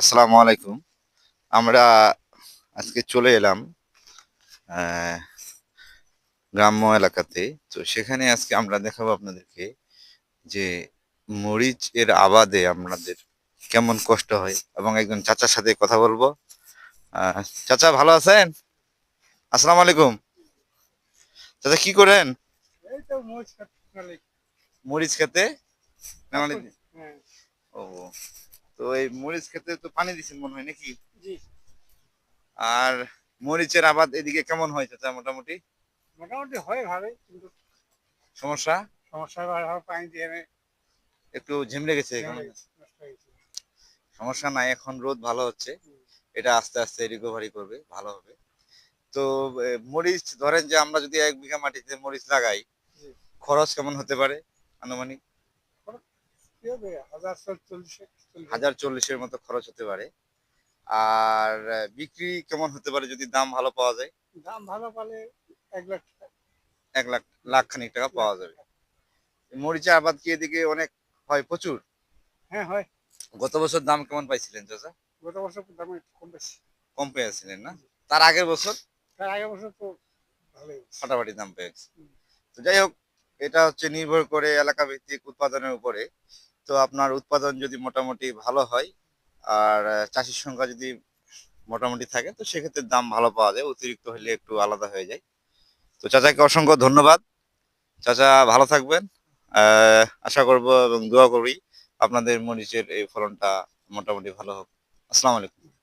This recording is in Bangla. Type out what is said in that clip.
আসসালামু আলাইকুম। আমরা আজকে চলে এলাম গ্রাম্য এলাকাতে। তো সেখানে আজকে আমরা দেখাবো আপনাদেরকে যে মরিচ এর আবাদে আপনাদের কেমন কষ্ট হয় এবং একজন চাচার সাথে কথা বলব। চাচা ভালো আছেন? আসসালামু আলাইকুম। চাচা কি করেন? এই তো মরিচ খেতে? হ্যাঁ। ও তো এই মরিচ খেতে তো পানি দিচ্ছেন মনে হয় নাকি? আর মরিচের আবাদ এদিকে কেমন হয় চাচা মোটামুটি? মোটামুটি হয় ভালোই কিন্তু সমস্যা? সমস্যা পানি দিয়ে একটু হয়ে গেছে। সমস্যা নাই এখন রোদ ভালো হচ্ছে। এটা আস্তে আস্তে রিকভারি করবে ভালো হবে। তো মরিচ ধরেন যে আমরা যদি এক বিঘা মাটিতে মরিচ লাগাই খরচ কেমন হতে পারে আনুমানিক? কি হবে হাজার চল্লিশের মতো খরচ হতে পারে। আর বিক্রি কেমন হতে পারে যদি দাম ভালো পাওয়া যায়? দাম ভালো পালে এক লাখ টাকা। এক লাখ লাখ খানিক টাকা পাওয়া যাবে। মরিচের আবাদ কি এদিকে অনেক হয় প্রচুর? হ্যাঁ হয়। গত বছর দাম কেমন পাইছিলেন চাচা? গত বছর দাম একটু কম বেশি। কম পেয়েছিলেন না? তার আগের বছর? তার আগের বছর তো ভালোই ফাটাফাটি দাম পেয়েছে। তো যাই হোক এটা হচ্ছে নির্ভর করে এলাকা ভিত্তিক উৎপাদনের উপরে। তো আপনার উৎপাদন যদি মোটামুটি ভালো হয়, আর চাষির সংখ্যা যদি মোটামুটি থাকে, তো সেক্ষেত্রে দাম ভালো পাওয়া যায়, অতিরিক্ত হলে একটু আলাদা হয়ে যায়। তো চাচাকে অসংখ্য ধন্যবাদ। চাচা ভালো থাকবেন। আশা করব এবং দোয়া করি আপনাদের মরিচের এই ফলনটা মোটামুটি ভালো হোক। আসসালামু আলাইকুম।